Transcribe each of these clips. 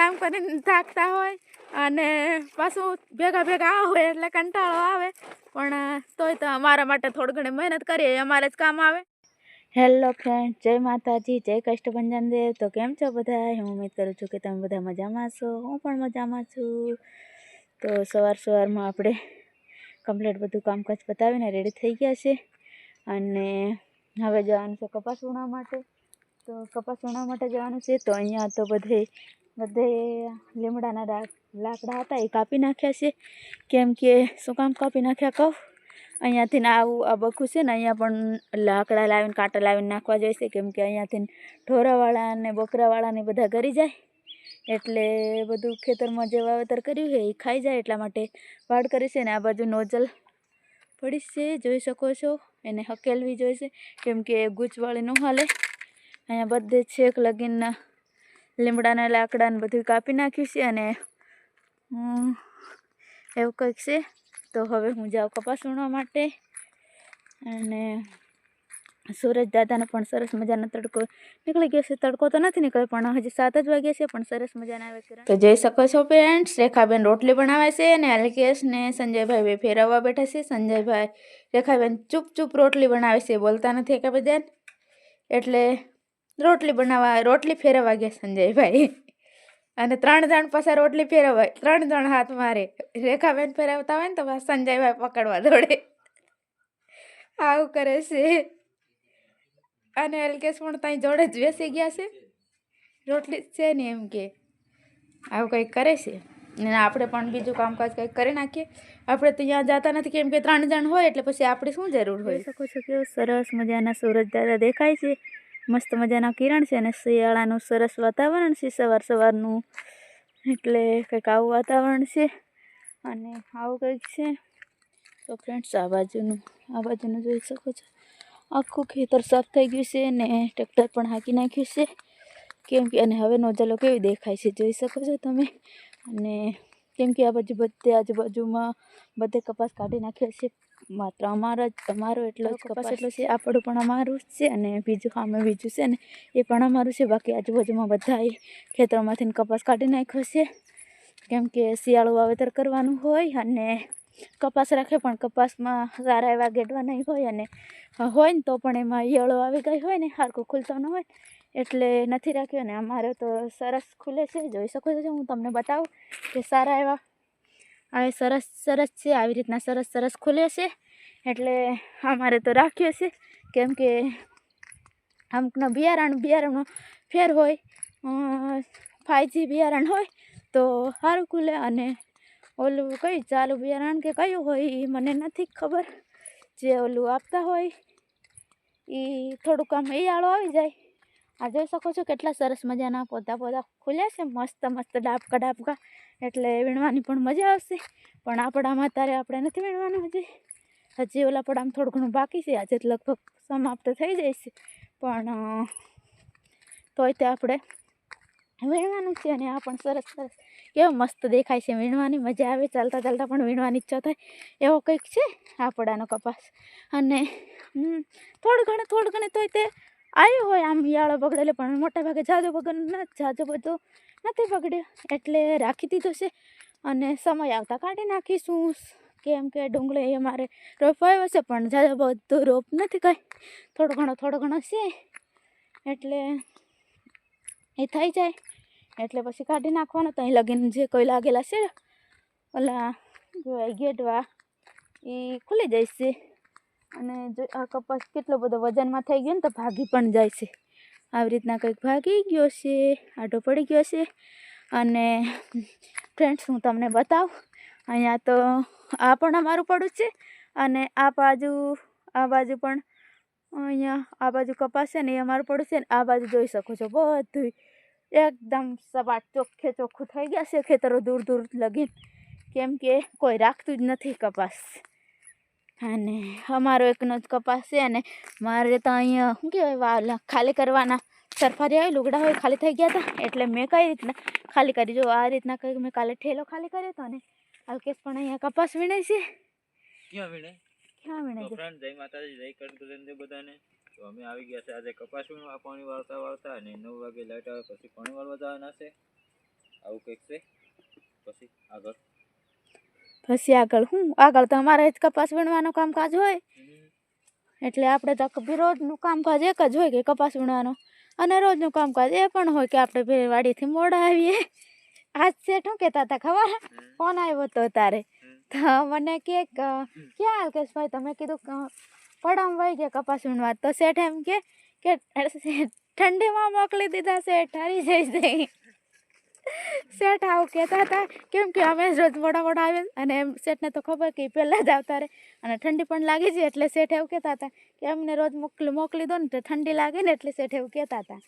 કામ કરીને થાકતા હોય અને પાછું ભેગા ભેગા આવે એટલે કંટાળો આવે. પણ તોય તો અમારા માટે થોડી ઘણી મહેનત કરીએ અમારે જ કામ આવે. હેલો ફ્રેન્ડ જય માતાજી, જય કષ્ટભંજન દેવ. તો કેમ છો બધા? હું ઉમેદ કરું છું કે તમે બધા મજામાં છો હું પણ મજામાં છું. તો સવાર સવારમાં આપણે કમ્પ્લીટ બધું કામકાજ પતાવીને રેડી થઈ ગયા છે. અને હવે જવાનું છે કપાસ વીણવા માટે. તો કપાસ ઉણા માટે જવાનું છે. તો અહીંયા તો બધે બધે લીમડાના લાકડા હતા એ કાપી નાખ્યા છે. કેમ કે, શું કામ કાપી નાખ્યા કહું? અહીંયાથી આવું, આ બખું છે ને અહીંયા પણ લાકડા લાવીને, કાંટા લાવીને નાખવા જોઈશે કેમ કે અહીંયાથી ઢોરાવાળા અને બકરાવાળાને બધા ઘરી જાય. એટલે બધું ખેતરમાં જે વાવેતર કર્યું છે એ ખાઈ જાય એટલા માટે વાડ કરી છે ને આ બાજુ નોઝલ પડી છે. જોઈ શકો છો, એને હકેલવી જોઈશે કેમ કે ગૂંચવાળી ન હાલે. અહીંયા બધે છેક લગીન લીમડાના લાકડાને બધું કાપી નાખ્યું છે અને એવું કંઈક છે. તો હવે હું જાઉં કપાસ વીણવા માટે. અને સૂરજ દાદાનો પણ સરસ મજાનો તડકો નીકળી ગયો છે. તડકો તો નથી નીકળ્યો, પણ હજી સાત જ વાગ્યા છે, પણ સરસ મજાના આવે તો જોઈ શકો છો ફ્રેન્ડ્સ રેખાબેન રોટલી બનાવે છે અને અલ્કેશ ને સંજયભાઈ બે ફેરવવા બેઠા છે. સંજયભાઈ, રેખાબેન ચૂપ ચૂપ રોટલી બનાવે છે, બોલતા નથી કે બધા એટલે રોટલી બનાવવા, રોટલી ફેરવવા ગયા સંજયભાઈ. અને ત્રણ જણ પાસે રોટલી ફેરવાય. ત્રણ જણ હાથ મારે. રેખાબેન ફેરવતા હોય ને તો સંજયભાઈ પકડવા દોડે. આવું કરે છે. અને એલકેશ પણ ત્યાં જોડે જ બેસી ગયા છે. રોટલી છે ને એમ કે. આવું કંઈક કરે છે. ને આપણે પણ બીજું કામકાજ કંઈક કરી નાખીએ. આપણે તો ત્યાં જતા નથી કેમ કે ત્રણ જણ હોય એટલે પછી આપણે શું જરૂર હોય? શકો છો કે સરસ મજાના સુરજ દાદા દેખાય છે. મસ્ત મજાના કિરણ છે અને શિયાળાનું સરસ વાતાવરણ છે સવાર સવારનું. એટલે કંઈક આવું વાતાવરણ છે અને આવું કંઈક છે. તો ફ્રેન્ડ્સ આ બાજુનું આ બાજુનું જોઈ શકો છો. આખું ખેતર સાફ થઈ ગયું છે ને ટ્રેક્ટર પણ હાંકી નાખ્યું છે. કેમ કે, અને હવે નોજલો કેવી દેખાય છે જોઈ શકો છો તમે. અને કેમ કે આ બાજુ બધે આજુબાજુમાં બધે કપાસ કાઢી નાખ્યો છે. માત્ર અમારો જ અમારો એટલો જ કપાસ એટલો છે? આપણું પણ અમારું જ છે અને બીજું અમે બીજું છે ને એ પણ અમારું છે. બાકી આજુબાજુમાં બધાએ ખેતરમાંથી કપાસ કાઢી નાખ્યો છે. કેમ કે શિયાળું વાવેતર કરવાનું હોય અને કપાસ રાખે પણ કપાસમાં સારા એવા ગેડવા નહીં હોય અને હોય ને તો પણ એમાં ઈયળો આવી ગઈ હોય ને હારકું ખુલતો ન હોય એટલે નથી રાખ્યો. ને અમારો તો સરસ ખુલે છે. જોઈ શકો છો હું તમને બતાવું કે સારા એવા આવે સરસ સરસ છે, આવી રીતના સરસ સરસ ખુલે છે. એટલે અમારે તો રાખ્યો છે. કેમ કે અમુકના બિયારણ, બિયારણનો ફેર હોય ફાઈજી બિયારણ હોય, તો સારું ખુલે. અને ઓલું કઈ ચાલુ બિયારણ કે કયું હોય એ મને નથી ખબર. જે ઓલું આપતા હોય એ થોડુંક આમ ઈયાળો આવી જાય. આ જોઈ શકો છો કેટલા સરસ મજાના પોતા પોતા ખુલ્યા છે. મસ્ત મસ્ત ડાબકા ડાબકા. એટલે વીણવાની પણ મજા આવશે. પણ આપણામાં તારે આપણે નથી વીણવાનું હજી. હજી ઓલા પડામાં થોડું ઘણું બાકી છે. આજે લગભગ સમાપ્ત થઈ છે. પણ તોય તે આપણે વીણવાનું છે અને આ પણ સરસ સરસ. કેવો મસ્ત દેખાય છે. વીણવાની મજા આવે. ચાલતા ચાલતા પણ વીણવાની ઈચ્છા થાય. એવો કંઈક છે આપણાનો કપાસ. અને થોડું ઘણું થોડું ઘણું તોય તે આવ્યું હોય આમ યાળો પકડેલો પણ મોટા ભાગે જાજો વગરનો જાજો બધો નથી પકડ્યો એટલે રાખી દીધો છે અને સમય આવતા કાઢી નાખીશું. કેમ કે ડુંગળી અમારે રોપાયો છે, પણ જાજો બધો રોપ નથી કાંઈ. થોડો ઘણો થોડો ઘણો છે. એટલે એ થઈ જાય. એટલે પછી કાઢી નાખવાનો. તો અહીં લગીને જે કોઈ લાગેલા છે, ઓલા, ગેટવા, એ ખુલી જાય છે. અને જો આ કપાસ કેટલો બધો વજનમાં થઈ ગયો ને તો ભાગી પણ જાય છે. આવી રીતના કંઈક ભાગી ગયો છે, આડો પડી ગયો છે. અને ફ્રેન્ડ્સ, હું તમને બતાવું, અહીંયા તો આ પણ અમારું પડું છે અને આ બાજુ આ બાજુ પણ અહીંયા આ બાજુ કપાસ છે ને એ અમારું પડું છે ને આ બાજુ જોઈ શકો છો બધું એકદમ સપાટ, ચોખ્ખે ચોખ્ખું થઈ ગયા છે ખેતરો દૂર દૂર લગીન. કેમ કે કોઈ રાખતું જ નથી કપાસ. અને અમારો એકનો જ કપાસ છે અને મારે તો અહીંયા શું કહેવાય ખાલી કરવાના. સરફારી આવી લુગડા હોય ખાલી થઈ ગયા હતા એટલે મેં કઈ રીતના ખાલી કરી જો આ રીતના કંઈક મેં કાલે ઠેલો ખાલી કર્યો હતો ને અલ્કેશ પણ અહીંયા કપાસ વીણાય છે. ક્યાં વીણે ક્યાં વીણે ફ્રેન્ડ જય માતાજી જય કરતો બધાને. તો અમે આવી ગયા છે આજે કપાસ વીણવા પાણી વાળતા વાળતા અને નવ વાગે લાઈટ આવે પછી પાણી વાળવા જવાના છે. આવું કંઈક છે. પછી આગળ. પછી આગળ. હું આગળ તો અમારે જ કપાસ વીણવાનું કામકાજ હોય. એટલે આપણે તો રોજનું કામકાજ એક જ હોય કે કપાસ વીણવાનું. અને રોજનું કામકાજ એ પણ હોય કે આપણે બે વાડીથી મોડા આવીએ. આજ શેઠ શું કહેતા હતા ખબર? ફોન આવ્યો તો તારે. તો મને કે ક્યાં અલ્કેશભાઈ તમે કીધું પડામ વહી ગયા કપાસ વીણવા. તો શેઠ એમ કે ઠંડીમાં મોકલી દીધા શેઠ, હારી જઈશ. શેઠ આવું કહેતા હતા. કેમ કે અમે રોજ મોડા મોડા આવે અને એમ શેઠને તો ખબર કે પહેલાં જ આવતા રહે અને ઠંડી પણ લાગી છે એટલે શેઠ એવું કહેતા હતા કે અમને રોજ મોકલી મોકલી દો ને તો ઠંડી લાગે ને એટલે શેઠ એવું કહેતા હતા.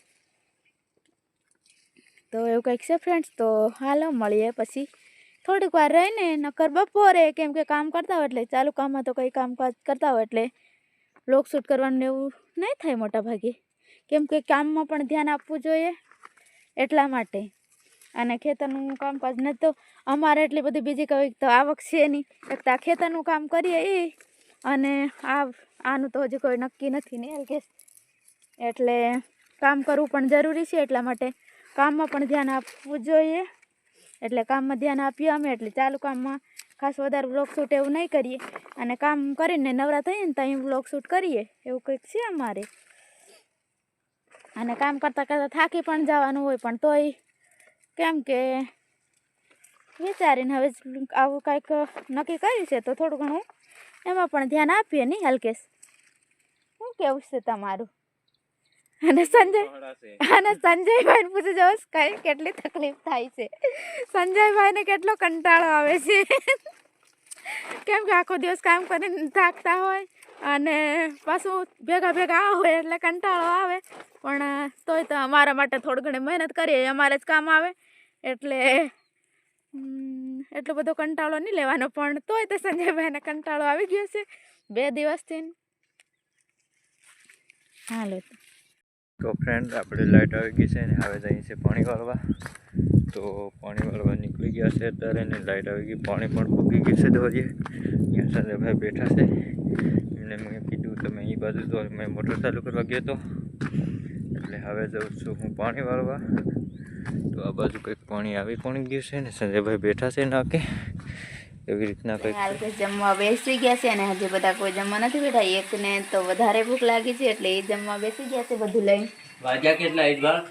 તો એવું કંઈક છે ફ્રેન્ડ્સ તો હાલો, મળીએ પછી. થોડીક વાર રહીને, નકર બપોરે કેમ કે કામ કરતા હોય એટલે, ચાલુ કામમાં તો કંઈ કામ કરતા હોય એટલે લોક શૂટ કરવાનું એવું નહીં થાય મોટા ભાગે કેમ કે કામમાં પણ ધ્યાન આપવું જોઈએ એટલા માટે. અને ખેતરનું કામકાજ નથી તો અમારે એટલી બધી બીજી કઈ તો આવક છે નહીં. એક તો આ ખેતરનું કામ કરીએ એ અને આ આનું તો હજી કોઈ નક્કી નથી ને કે. એટલે કામ કરવું પણ જરૂરી છે એટલા માટે કામમાં પણ ધ્યાન આપવું જોઈએ. એટલે કામમાં ધ્યાન આપીએ અમે, એટલે ચાલુ કામમાં ખાસ વધારે બ્લોગ શૂટ એવું નહીં કરીએ. અને કામ કરીને નવરા થઈએ ને ત્યાં બ્લોગ શૂટ કરીએ, એવું કંઈક છે અમારે. અને કામ કરતાં કરતાં થાકી પણ જવાનું હોય પણ તોય કેમ કે વિચારીને હવે આવું કાંઈક નક્કી કર્યું છે તો થોડું ઘણું એમાં પણ ધ્યાન આપીએ નહીં હલકેશ. શું કેવું છે તમારું? અને સંજય અને સંજયભાઈને પૂછી જવું કઈ કેટલી તકલીફ થાય છે? સંજયભાઈને કેટલો કંટાળો આવે છે. કેમ કે આખો દિવસ કામ કરીને થાકતા હોય અને પાછું ભેગા ભેગા આ હોય એટલે કંટાળો આવે. પણ તોય તો અમારા માટે થોડી ઘણી મહેનત કરીએ અમારે જ કામ આવે. એટલે એટલો બધો કંટાળો નહીં લેવાનો, પણ તોય તો સંજયભાઈને કંટાળો આવી ગયો છે. બે દિવસથી હાલો તો. ફ્રેન્ડ આપણે લાઇટ આવી ગઈ છે ને હવે જઈએ છે પાણી વાળવા. તો પાણી વાળવા નીકળી ગયા છે અત્યારે ને લાઇટ આવી ગઈ, પાણી પણ ફૂકી ગયું છે દોરીએ. અહીંયા સંજયભાઈ બેઠા છે. એમને મેં કીધું, તમે એ બાજુ તો, મેં મોટર ચાલુ કરવા ગયો હતો એટલે હવે જાઉં છું હું પાણી વાળવા. તો આ બાજુ કંઈક પાણી આવી પણ ગયું છે ને સંજયભાઈ બેઠા છે નાકે એવી રીતના કંઈક હાલ કે જમવા બેસી ગયા છે અને હજી બધા કોઈ જમવા નથી બેઠા. એકને તો વધારે ભૂખ લાગી છે એટલે એ જમવા બેસી ગયા છે બધું લઈને. વાગ્યા કેટલા ઈદવાળ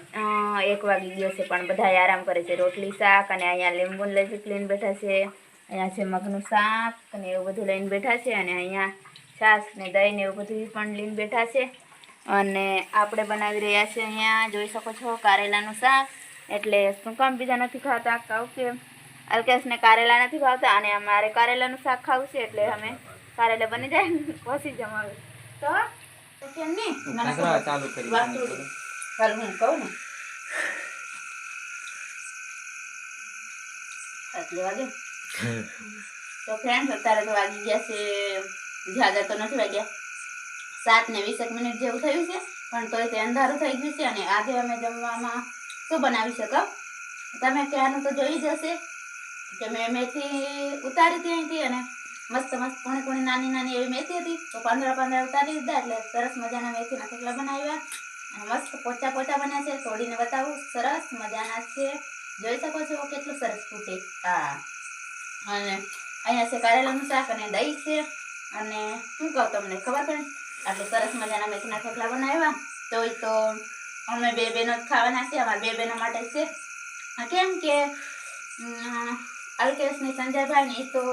એક વાગી ગયો છે પણ બધા આરામ કરે છે. રોટલી શાક અને અહીંયા લીંબુ લઈ લઈને બેઠા છે. અહીંયા છે મગનું શાક અને એવું બધું લઈને બેઠા છે અને અહીંયા છાશ ને દહીં ને એવું બધું પણ લઈને બેઠા છે. અને આપણે બનાવી રહ્યા છે અહીંયા જોઈ શકો છો કારેલાનું શાક. એટલે શું કામ બીજા નથી ખાતા? કહું કે અલ્કેશને કારેલા નથી ભાવતા અને અમારે કારેલાનું શાક ખાવું છે એટલે અમે કારેલા બની જાય પછી જમાવે. તો કેમ નહીં ચાલુ કરી વાસુડી. હું કહું ને. આટલે વાગે તો ફ્રેન્ડ અત્યારે તો વાગી ગયા છે. જ્યાદા તો નથી વાગ્યા. સાત ને વીસેક મિનિટ જેવું થયું છે પણ તોય તે અંધારું થઈ ગયું છે અને આજે અમે જમવામાં શું બનાવી શકો? તમે ક્યાંનું તો જોઈ જ હશે કે મેં મેથી ઉતારી હતી અહીંથી અને મસ્ત મસ્ત કુણી કુણી નાની નાની એવી મેથી હતી. તો પાંદડા પાંદડા ઉતારી દીધા એટલે સરસ મજાના મેથીના થેપલા બનાવ્યા અને મસ્ત પોચા પોચા બન્યા છે. તોડીને બતાવું, સરસ મજાના છે. જોઈ શકો છો કેટલું સરસ ફૂટે. હા. અને અહીંયા છે કારેલાનું શાક અને દહીં છે. અને શું કહું તમને ખબર પડે? આટલું સરસ મજાના મેથીના થેપલા બનાવ્યા. તોય તો અમે બે બહેનો ખાવાના છે અમારા બે બહેનો માટે છે. કેમ કે અલ્કેશ ને સંજયભાઈ તો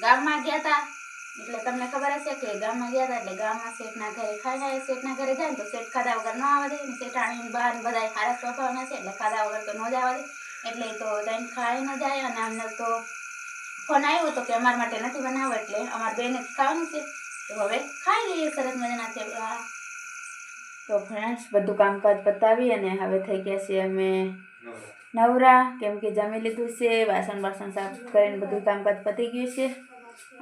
ગામમાં ગયા હતા એટલે તમને ખબર હશે કે ગામમાં ગયા હતા એટલે ગામમાં શેઠના ઘરે ખાઈ જાય શેઠના ઘરે જાય ને તો શેઠ ખાધા વગર ન આવે દે શેઠાણી બહાર બધા સારા સ્વભાવના છે એટલે ખાધા વગર તો ન જ આવે એટલે તો જઈને ખાઈ ન જાય અને અમને તો ફોન આવ્યો હતો કે અમારા માટે નથી બનાવો એટલે અમારા બેને ખાવાનું છે. તો હવે ખાઈ લઈએ સરસ મજાના થેપલા તો ફ્રેન્ડ્સ બધું કામકાજ પતાવી અને હવે થઈ ગયા છે અમે નવરા. કેમ કે જમી લીધું છે, વાસણ બાસણ સાફ કરીને બધું કામકાજ પતી ગયું છે.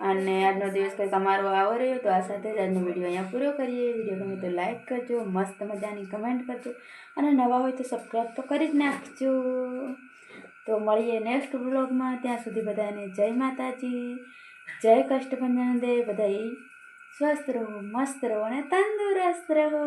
અને આજનો દિવસ કંઈક અમારો આવો રહ્યો, તો આ સાથે જ આજનો વીડિયો અહીંયા પૂરો કરીએ. વીડિયો ગમે તો લાઈક કરજો, મસ્ત મજાની કમેન્ટ કરજો. અને નવા હોય તો સબસ્ક્રાઈબ તો કરી જ નાખજો. તો મળીએ નેક્સ્ટ બ્લોગમાં ત્યાં સુધી બધાને જય માતાજી, જય કષ્ટભંજન દે બધા સ્વસ્થ રહો મસ્ત રહો અને તંદુરસ્ત રહો